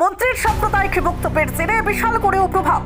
মন্ত্রীর সাম্প্রদায়িক বক্তব্যের জেরে বিশাল করেও প্রভাব।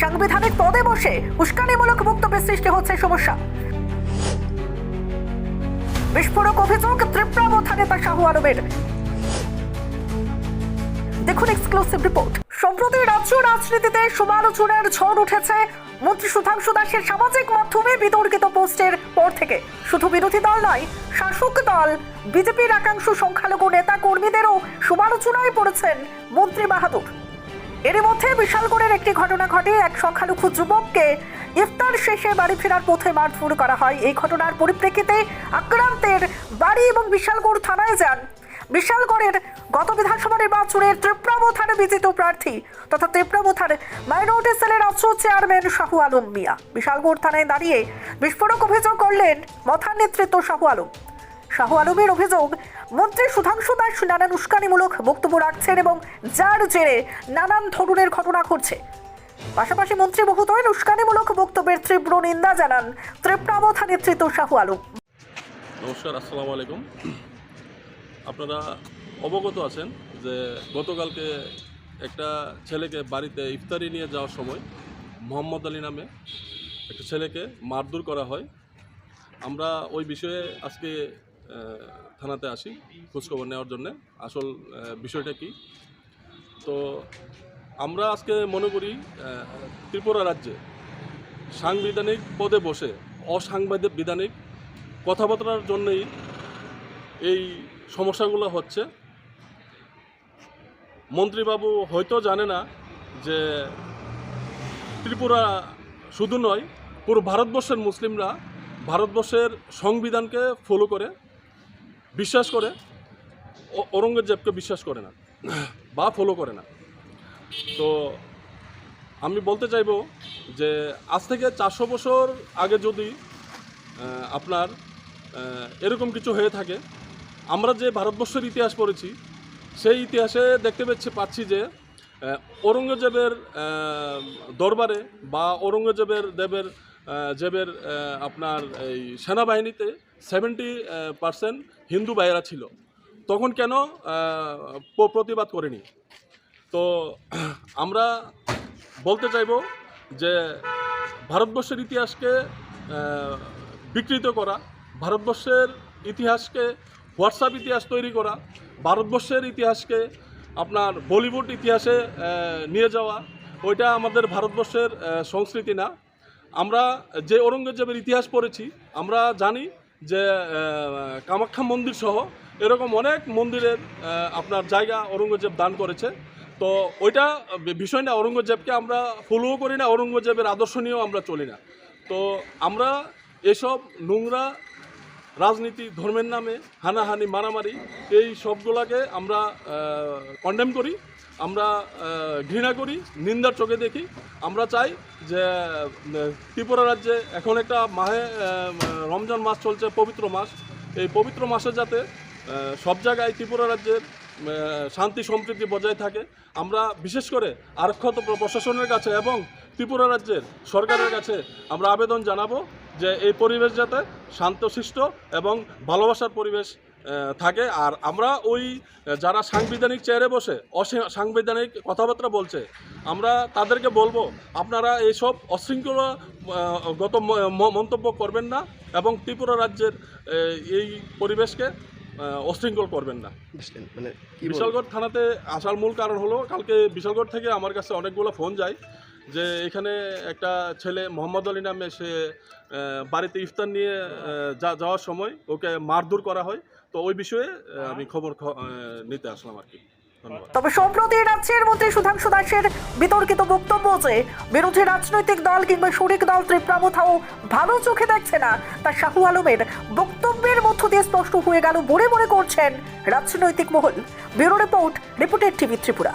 সাংবিধানিক পদে বসে উস্কানিমূলক বক্তব্যের সৃষ্টি হচ্ছে সমস্যা। বিস্ফোরক অভিযোগ ত্রিপুরা নেতা শাহু আলমের। দেখুন এক্সক্লুসিভ রিপোর্ট সম্প্রতি রাজ্য রাজনীতিতে সমালোচনার ঝড় উঠেছে মন্ত্রী সুধাংশু দাসের সামাজিক মাধ্যমে বিতর্কিত পোস্টের পর থেকে শুধু বিরোধী দল নয়, শাসক দল, বিজেপির একাংশ সংখ্যালঘু নেতা কর্মীদেরও সমালোচনায় পড়েছেন মন্ত্রী বাহাদুর। এর মধ্যে বিশালগড়ের একটি ঘটনা ঘটে। এক সংখ্যালঘু যুবককে ইফতার শেষে বাড়ি ফেরার পথে মারধর করা হয়। এই ঘটনার পরিপ্রেক্ষিতে আক্রান্তের বাড়ি এবং বিশালগড় থানায় যান বিশালগড়ের গত বিধানসভা নির্বাচনের ত্রিপ্রাবথানে বিজিত প্রার্থী তথা ত্রিপ্রাবথার মাইনরিটি সেলের রাজ্য চেয়ারম্যান শাহু আলম মিয়া। বিশালগড় থানায় দাঁড়িয়ে বিস্ফোরক অভিযোগ করলেন মথার নেতৃত্ব শাহু আলম। শাহু আলমের অভিযোগ, মন্ত্রী সুধাংশু দাস নানান উস্কানিমূলক বক্তব্য রাখছেন এবং যার জেরে নানান ধরনের ঘটনা ঘটছে। পাশাপাশি মন্ত্রী বহুতয়ের উস্কানিমূলক বক্তব্যের তীব্র নিন্দা জানান ত্রিপ্রাবথা নেতৃত্ব শাহু আলম। নমস্কার, আসসালামু আলাইকুম। আপনারা অবগত আছেন যে গতকালকে একটা ছেলেকে বাড়িতে ইফতারি নিয়ে যাওয়ার সময় মোহাম্মদ আলী নামে একটা ছেলেকে মারধর করা হয়। আমরা ওই বিষয়ে আজকে থানাতে আসি খোঁজখবর নেওয়ার জন্য। আসল বিষয়টা কি? তো আমরা আজকে মনে করি ত্রিপুরা রাজ্যে সাংবিধানিক পদে বসে অসাংবিধানিক বিধানিক কথাবার্তার জন্যই এই সমস্যাগুলো হচ্ছে। মন্ত্রীবাবু হয়তো জানে না যে ত্রিপুরা শুধু নয়, পুরো ভারতবর্ষের মুসলিমরা ভারতবর্ষের সংবিধানকে ফলো করে, বিশ্বাস করে ঔরঙ্গজেবকে বিশ্বাস করে না, বা ফলো করে না। তো আমি বলতে চাইব যে আজ থেকে চারশো বছর আগে যদি আপনার এরকম কিছু হয়ে থাকে আমরা যে ভারতবর্ষের ইতিহাস পড়েছি, সেই ইতিহাসে দেখতে পাচ্ছি পাচ্ছি যে ঔরঙ্গজেবের দরবারে বা ঔরঙ্গজেবের দেবের জেবের আপনার এই সেনাবাহিনীতে সেভেন্টি পার্সেন্ট হিন্দু ভাইয়েরা ছিল। তখন কেন প্রতিবাদ করেনি? তো আমরা বলতে চাইব যে, ভারতবর্ষের ইতিহাসকে বিকৃত করা, ভারতবর্ষের ইতিহাসকে হোয়াটসঅ্যাপ ইতিহাস তৈরি করা, ভারতবর্ষের ইতিহাসকে আপনার বলিউড ইতিহাসে নিয়ে যাওয়া, ওইটা আমাদের ভারতবর্ষের সংস্কৃতি না। আমরা যে ঔরঙ্গজেবের ইতিহাস পড়েছি, আমরা জানি যে কামাখ্যা মন্দির সহ এরকম অনেক মন্দিরের আপনার জায়গা ঔরঙ্গজেব দান করেছে। তো ওইটা বিষয় না, ঔরঙ্গজেবকে আমরা ফলোও করি না, ঔরঙ্গজেবের আদর্শ নিয়েও আমরা চলি না। তো আমরা এসব নোংরা রাজনীতি, ধর্মের নামে হানাহানি, মারামারি, এই সবগুলাকে আমরা কন্ডেম করি, আমরা ঘৃণা করি, নিন্দার চোখে দেখি। আমরা চাই যে ত্রিপুরা রাজ্যে এখন একটা মাহে রমজান মাস চলছে, পবিত্র মাস। এই পবিত্র মাসে যাতে সব জায়গায় ত্রিপুরা রাজ্যের শান্তি, সম্প্রীতি বজায় থাকে, আমরা বিশেষ করে আরক্ষত প্রশাসনের কাছে এবং ত্রিপুরা রাজ্যের সরকারের কাছে আমরা আবেদন জানাব। যে এই পরিবেশ যাতে শান্তশিষ্ট এবং ভালোবাসার পরিবেশ থাকে। আর আমরা ওই যারা সাংবিধানিক চেয়ারে বসে অসাংবিধানিক কথাবার্তা বলছে আমরা তাদেরকে বলব আপনারা এইসব অশৃঙ্খলা গত ম- ম- মন্তব্য করবেন না এবং ত্রিপুরা রাজ্যের এই পরিবেশকে অশৃঙ্খল করবেন না। মানে বিশালগড় থানাতে আসার মূল কারণ হলো কালকে বিশালগড় থেকে আমার কাছে অনেকগুলো ফোন যায়। যে এখানে একটা ছেলে মোহাম্মদ আলী নামে সে বাড়িতে ইফতার নিয়ে যা, যাওয়ার সময় ওকে মারধর করা হয়। তো ওই বিষয়ে আমি খবর নিতে আসলাম আর কি। তবে সম্প্রতি রাজ্যের মন্ত্রী সুধাংশু দাসের বিতর্কিত বক্তব্য যে, বিরোধী রাজনৈতিক দল কিংবা শরিক দল ত্রিপ্রাবথাও ভালো চোখে দেখছে না, তা শাহু আলমের বক্তব্যের মধ্য দিয়ে স্পষ্ট হয়ে গেল বলে মনে করছেন রাজনৈতিক মহল। Bureau report reported TV Tripura.